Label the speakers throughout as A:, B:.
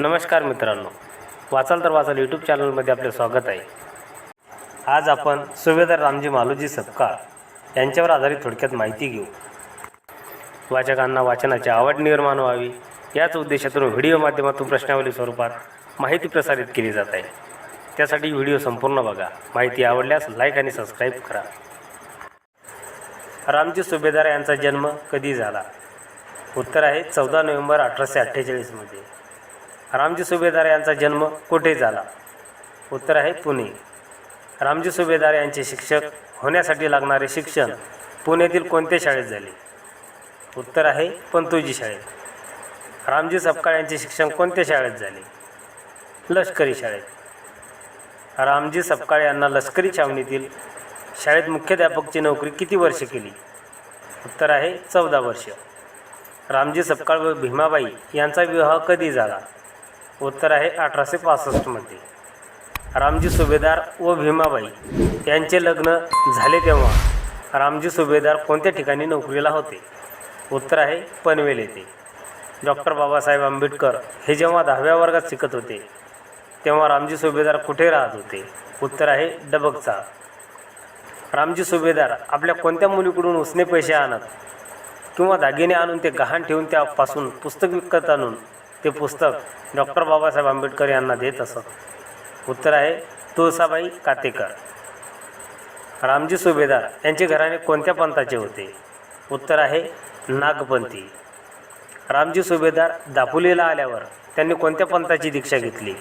A: नमस्कार मित्रांनो. वाचाल तर वाचाल यूट्यूब चॅनलमध्ये आपले स्वागत आहे. आज आपण सुभेदार रामजी मालोजी सपकाळ यांच्यावर आधारित थोडक्यात माहिती घेऊ. वाचकांना वाचनाची आवड निर्माण व्हावी याच उद्देशातून व्हिडिओ माध्यमातून प्रश्नावली स्वरूपात माहिती प्रसारित केली जात आहे. त्यासाठी व्हिडिओ संपूर्ण बघा. माहिती आवडल्यास लाईक आणि सबस्क्राईब करा. रामजी सुभेदार यांचा जन्म कधी झाला? उत्तर आहे चौदा नोव्हेंबर अठराशे अठ्ठेचाळीसमध्ये. रामजी सुभेदार यांचा जन्म कुठे झाला? उत्तर आहे पुणे. रामजी सुभेदार यांचे शिक्षक होण्यासाठी लागणारे शिक्षण पुण्यातील कोणत्या शाळेत झाले? उत्तर आहे पंतोजी शाळेत रामजी सपकाळ यांचे शिक्षण कोणत्या शाळेत झाले? लष्करी शाळेत रामजी सपकाळ यांना लष्करी छावणीतील शाळेत मुख्याध्यापकची नोकरी किती वर्ष केली? उत्तर आहे चौदा वर्ष. रामजी सपकाळ व भीमाबाई यांचा विवाह कधी झाला? उत्तर आहे अठराशे पासष्टमध्ये रामजी सुभेदार व भीमाबाई यांचे लग्न झाले तेव्हा रामजी सुभेदार कोणत्या ठिकाणी नोकरीला होते? उत्तर आहे पनवेल येथे. डॉक्टर बाबासाहेब आंबेडकर हे जेव्हा दहाव्या वर्गात शिकत होते तेव्हा रामजी सुभेदार कुठे राहत होते? उत्तर आहे डबकचा. रामजी सुभेदार आपल्या कोणत्या मुलीकडून उसने पैसे आणत किंवा दागिने आणून ते गहाण ठेवून त्यापासून पुस्तक विकत आणून ते पुस्तक डॉक्टर बाबासाहेब आंबेडकर यांना देत असत उत्तर आहे तुळसाबाई कातेकर रामजी सुभेदार यांचे घराणे कोणत्या पंथाचे होते? उत्तर आहे नागपंथी. रामजी सुभेदार दापोलीला आल्यावर त्यांनी कोणत्या पंथाची दीक्षा घेतली?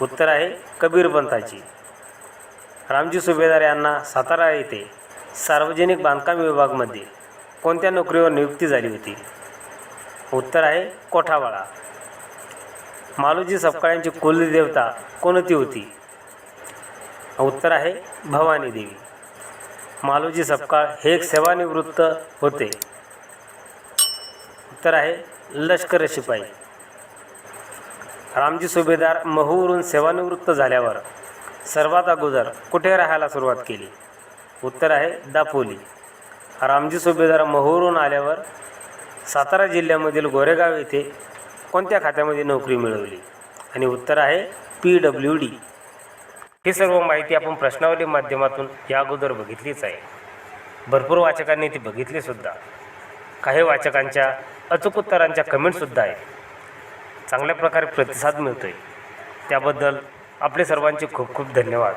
A: उत्तर आहे कबीर पंथाची. रामजी सुभेदार यांना सातारा येथे सार्वजनिक बांधकाम विभागमध्ये कोणत्या नोकरीवर नियुक्ती झाली होती? उत्तर आहे कोठावाळा. मालोजी सपकाळ्यांची कुलदेवता कोणती होती? उत्तर आहे भवानी देवी. मालोजी सपकाळ हे एक सेवानिवृत्त होते. उत्तर आहे लष्कर शिपाई. रामजी सुभेदार महूवरून सेवानिवृत्त झाल्यावर सर्वात अगोदर कुठे राहायला सुरुवात केली? उत्तर आहे दापोली. रामजी सुभेदार महूवरून आल्यावर सातारा जिल्ह्यामधील गोरेगाव येथे कोणत्या खात्यामध्ये नोकरी मिळवली? आणि उत्तर आहे पी डब्ल्यू डी. ही सर्व माहिती आपण प्रश्नावली माध्यमातून या अगोदर बघितलीच आहे. भरपूर वाचकांनी ती बघितलीसुद्धा काही वाचकांच्या अचूक उत्तरांच्या कमेंटसुद्धा आहेत. चांगल्या प्रकारे प्रतिसाद मिळतो आहे त्याबद्दल आपले सर्वांचे खूप खूप धन्यवाद.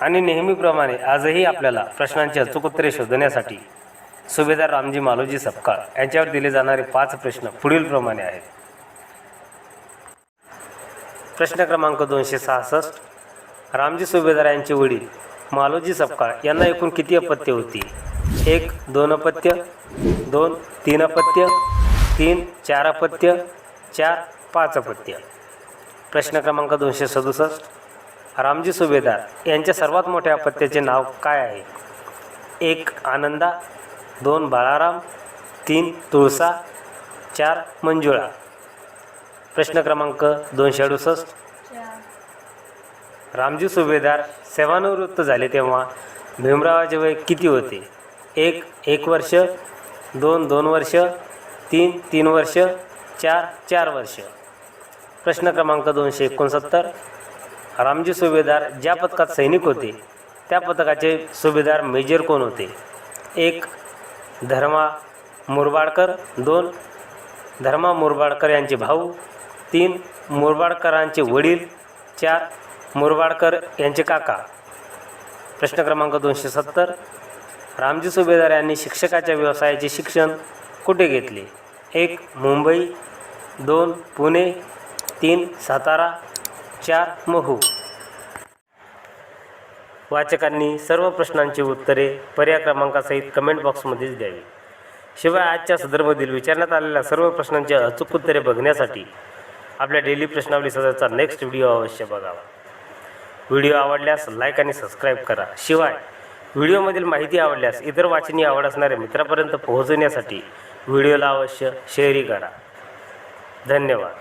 A: आणि नेहमीप्रमाणे आजही आपल्याला प्रश्नांची अचूक उत्तरे शोधण्यासाठी सुभेदार रामजी मालोजी सपकाळ. यांच्यावर दिले जाणारे पाच प्रश्न पुढीलप्रमाणे आहेत. प्रश्न क्रमांक दोनशे सहासष्ट. रामजी सुभेदार यांचे वडील मालोजी सपकाळ यांना एकूण किती अपत्य होती? एक दोन अपत्य दोन तीन अपत्य तीन चार अपत्य चार पाच अपत्य. प्रश्न क्रमांक दोनशे सदुसष्ट. रामजी सुभेदार यांच्या सर्वात मोठ्या अपत्याचे नाव काय आहे? एक आनंदा दोन बाळाराम तीन तुळसा चार मंजुळा. प्रश्न क्रमांक दोनशे अडुसष्ट. रामजी सुभेदार सेवानिवृत्त झाले तेव्हा भीमरावाचे वय किती होते? एक एक वर्ष दोन दोन वर्ष तीन तीन वर्ष चार चार वर्ष. प्रश्न क्रमांक दोनशे एकोणसत्तर. रामजी सुभेदार ज्या पथकात सैनिक होते त्या पथकाचे सुभेदार मेजर कोण होते? एक धर्मा मुरबाडकर दोन धर्मा मुरबाडकर यांचे भाऊ तीन मुरबाडकरांचे वडील चार मुरबाडकर यांचे काका. प्रश्न क्रमांक दोनशे सत्तर रामजी सुभेदार यांनी शिक्षकाच्या व्यवसायाचे शिक्षण कुठे घेतले? एक मुंबई दोन पुणे तीन सातारा चार महू. वाचकांनी सर्व प्रश्नांची उत्तरे पर्याय क्रमांकासहित कमेंट बॉक्समध्येच द्यावी. शिवाय आजच्या सदरमधील विचारण्यात आलेल्या सर्व प्रश्नांची अचूक उत्तरे बघण्यासाठी आपल्या डेली प्रश्नावली सदरचा नेक्स्ट व्हिडिओ अवश्य बघावा. व्हिडिओ आवडल्यास लाईक आणि सबस्क्राईब करा. शिवाय व्हिडिओमधील माहिती आवडल्यास इतर वाचनीय आवड असणाऱ्या मित्रापर्यंत पोहोचवण्यासाठी व्हिडिओला अवश्य शेअरही करा. धन्यवाद.